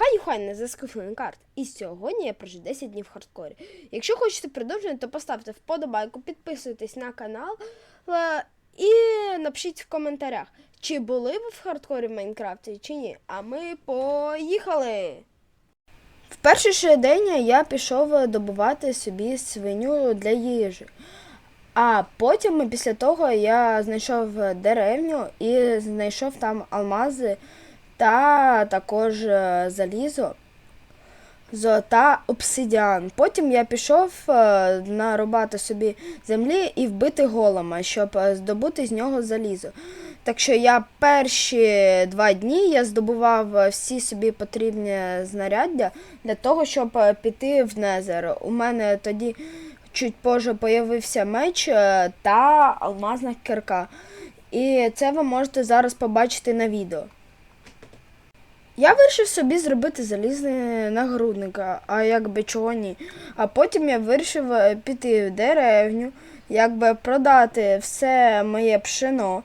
Хай хай не заскифлен карт. І сьогодні я прожив 10 днів в хардкорі. Якщо хочете продовження, то поставте вподобайку, підписуйтесь на канал е, і напишіть в коментарях, чи були ви в хардкорі в Майнкрафті, чи ні. А ми поїхали! В перший же день я пішов добувати собі свиню для їжі. А потім, після того, я знайшов деревню і знайшов там алмази та також е, залізо, золота обсидіан. Потім я пішов е, нарубати собі землі і вбити голома, щоб е, здобути з нього залізо. Так що я перші два дні я здобував всі собі потрібні знаряддя для того, щоб піти в Незер. У мене тоді чуть позже появився меч та алмазна кирка. І це ви можете зараз побачити на відео. Я вирішив собі зробити залізний нагрудник, а- а якби чого ні. А потім я вирішив е, піти в деревню, якби продати все моє пшено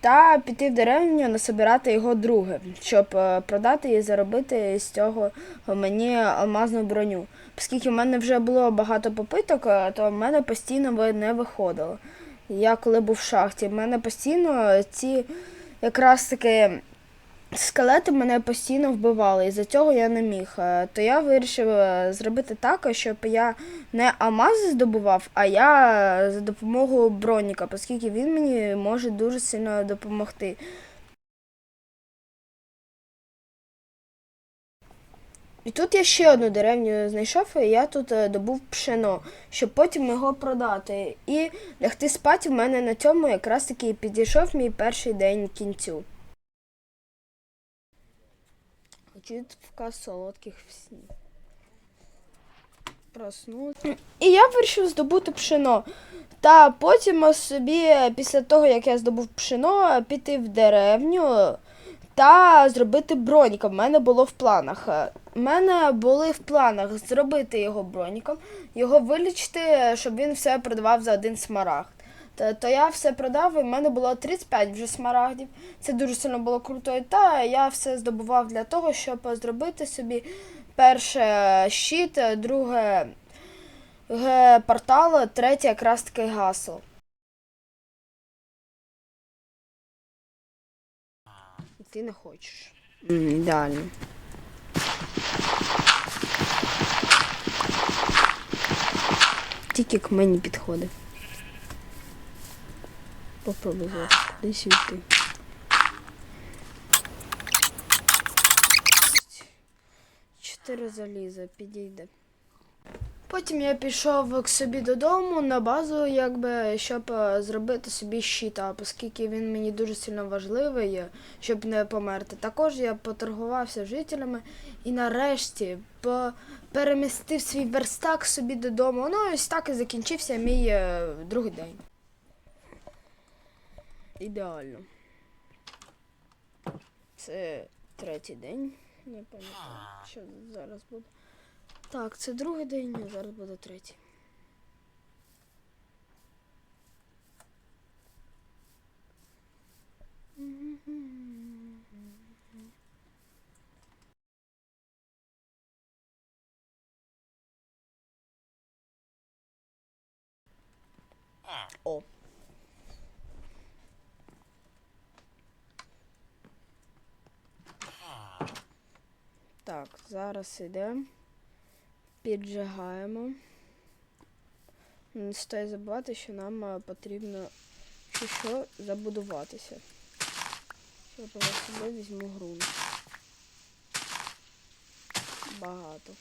та піти в деревню насобирати його друге, щоб е, продати і заробити з цього мені алмазну броню. Оскільки в мене вже було багато попиток, е, то в мене постійно не виходило. Я коли був в шахті, в мене постійно ці якраз таки скелети мене постійно вбивали, і за цього я не міг. Е, То я вирішив е, зробити так, щоб я не алмази здобував, а я за допомогою броніка, оскільки він мені може дуже сильно допомогти. І тут я ще одну деревню знайшов, і я тут е, добув пшено, щоб потім його продати. І лягти спати в мене на цьому якраз таки підійшов мій перший день кінцю. Чітка солодких снів. Проснути. І я вирішив здобути пшено. Та потім собі, після того, як я здобув пшено, піти в деревню та зробити броніка. В мене було в планах. У мене були в планах зробити його броніком, його вилічити, щоб він все продавав за один смарагд. Та, то я все продав, і в мене було 35 вже смарагдів. Це дуже сильно було круто. І Та я все здобував для того, щоб зробити собі перше щит, друге ге, портал, третє якраз таки гасло. Ти не хочеш. Ідеально. Тільки к мені підходить. Попробуй зараз кудись йти. Чотири заліза підійде. Потім я пішов к собі додому на базу, якби, щоб е, зробити собі щита, оскільки він мені дуже сильно важливий, е, щоб не померти. Також я поторгувався з жителями і нарешті перемістив свій верстак собі додому. Ну, ось так і закінчився мій е, другий день. Ідеально. Це третій день. Не пам'ятаю, що зараз буде. Так, це другий день, а зараз буде третій. О. Так, зараз йдемо. Піджигаємо. Не стоїть забувати, що нам е, потрібно чи що забудуватися. Я собі візьму ґрунт. Багато.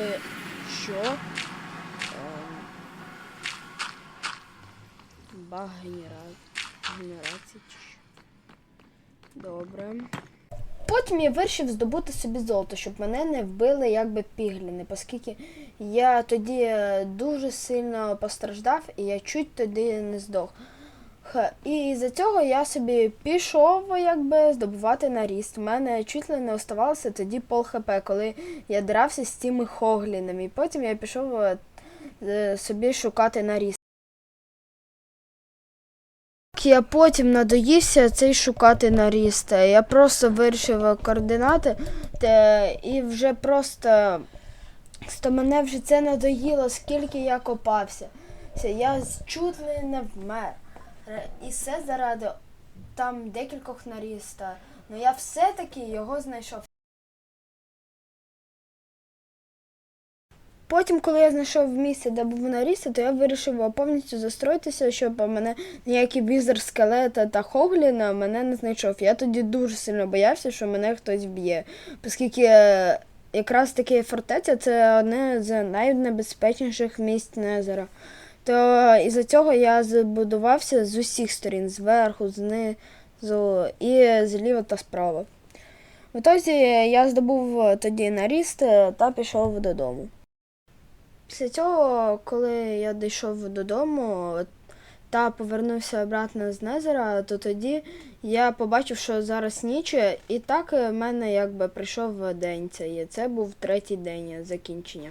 Де що? Ем, Баг чи що. Добре. Потім я вирішив здобути собі золото, щоб мене не вбили якби пігліни, оскільки я тоді е, дуже сильно постраждав і я чуть тоді не здох. І за цього я собі пішов якби здобувати наріст. У мене чуть ли не оставалося тоді пол хп, коли я дрався з тими хоглінами. І потім я пішов е, е, собі шукати наріст. Я потім надоївся цей шукати наріст. Я просто вирішив координати те, і вже просто то мене вже це надоїло, скільки я копався. Я чуть ли не вмер. Ре- І все заради там декількох наріста. Ну я все-таки його знайшов. Потім, коли я знайшов місце, де був наріст, то я вирішив повністю застроїтися, щоб мене ніякий візер скелета та хогліна мене не знайшов. Я тоді дуже сильно боявся, що мене хтось вб'є, оскільки е, якраз таки фортеця це одне з найнебезпечніших місць Незера. То із-за цього я збудувався з усіх сторін, зверху, знизу і зліва та справа. В ітозі я здобув тоді наріст та пішов додому. Після цього, коли я дійшов додому та повернувся обратно з Незера, то тоді я побачив, що зараз ніч, і так в мене якби прийшов день. Це був третій день закінчення.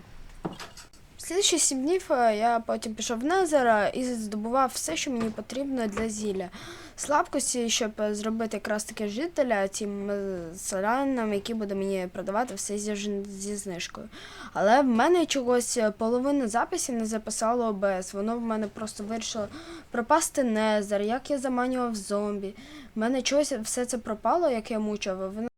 Слідчі сім днів я потім пішов в Незера і здобував все, що мені потрібно для зілля. Слабкості, щоб зробити якраз таки жителя цим е, селянам, які буде мені продавати все зі, зі знижкою. Але в мене чогось е, половину записів не записало ОБС. Воно в мене просто вирішило пропасти Незер, як я заманював зомбі. В мене чогось все це пропало, як я мучив. Воно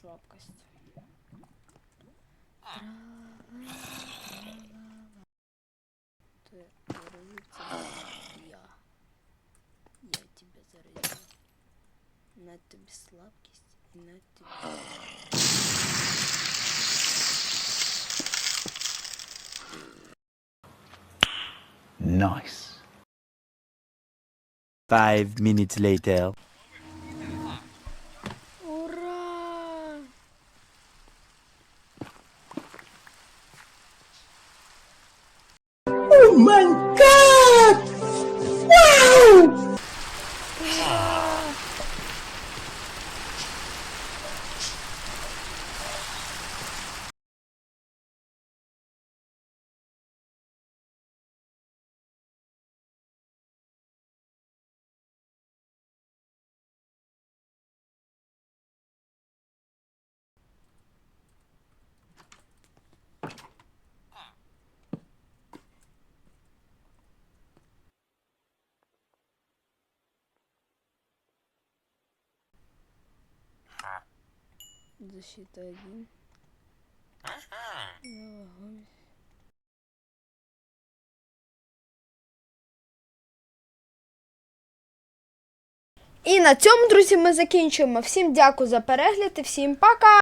слабкость. Ты я. Я тебя заразил. На тебе слабкость и на тебе. Nice. Five minutes later. Защита один. Огонь. І на цьому, друзі, ми закінчуємо. Всім дякую за перегляд і всім пока!